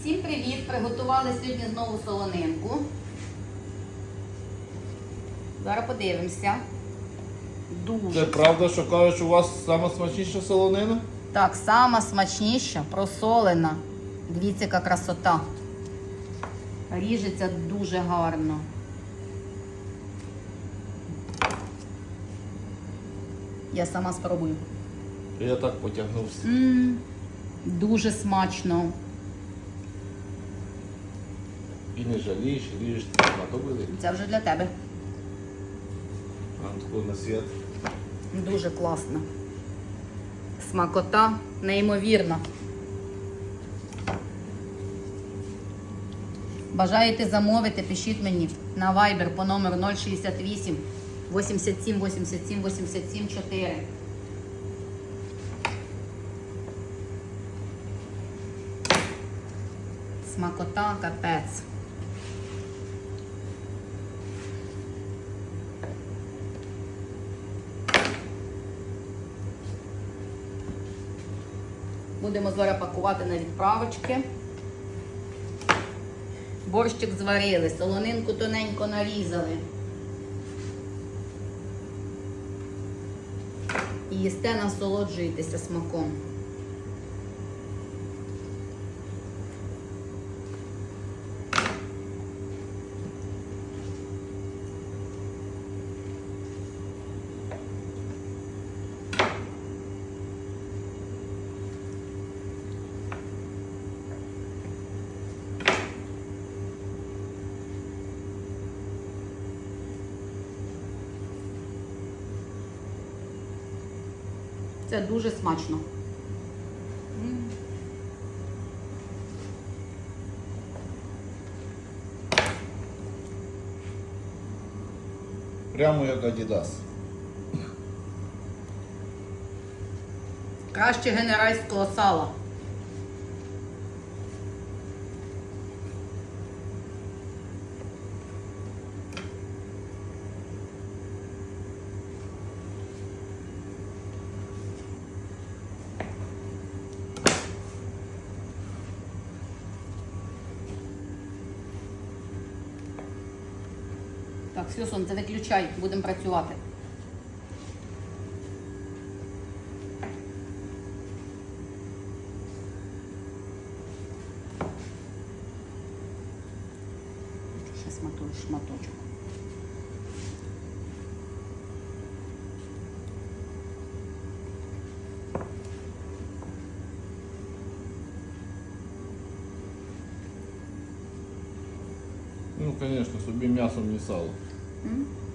Всім привіт! Приготували сьогодні знову солонинку. Зараз подивимося. Дуже. Це правда, що кажуть, що у вас сама смачніша солонина? Так, сама смачніша, просолена. Дивіться, яка красота. Ріжеться дуже гарно. Я сама спробую. Я так потягнувся. М, дуже смачно. І не жалієш, ріжеш на то буде. Це вже для тебе. А таку на світ. Дуже класно. Смакота неймовірна. Бажаєте замовити, пишіть мені на Viber по номеру 068 87 87 87 4. Смакота капець. Будемо зараз пакувати на відправочки. Борщик зварили, солонинку тоненько нарізали. І їсте насолоджуєтеся смаком. Це дуже смачно. М. Прямо як Адідас. Краще генеральського сала. Так, все, сонце, виключай, будемо працювати. Ще шматочок. шматочок. Ну, звісно, собі м'ясом не сало. М? Ну,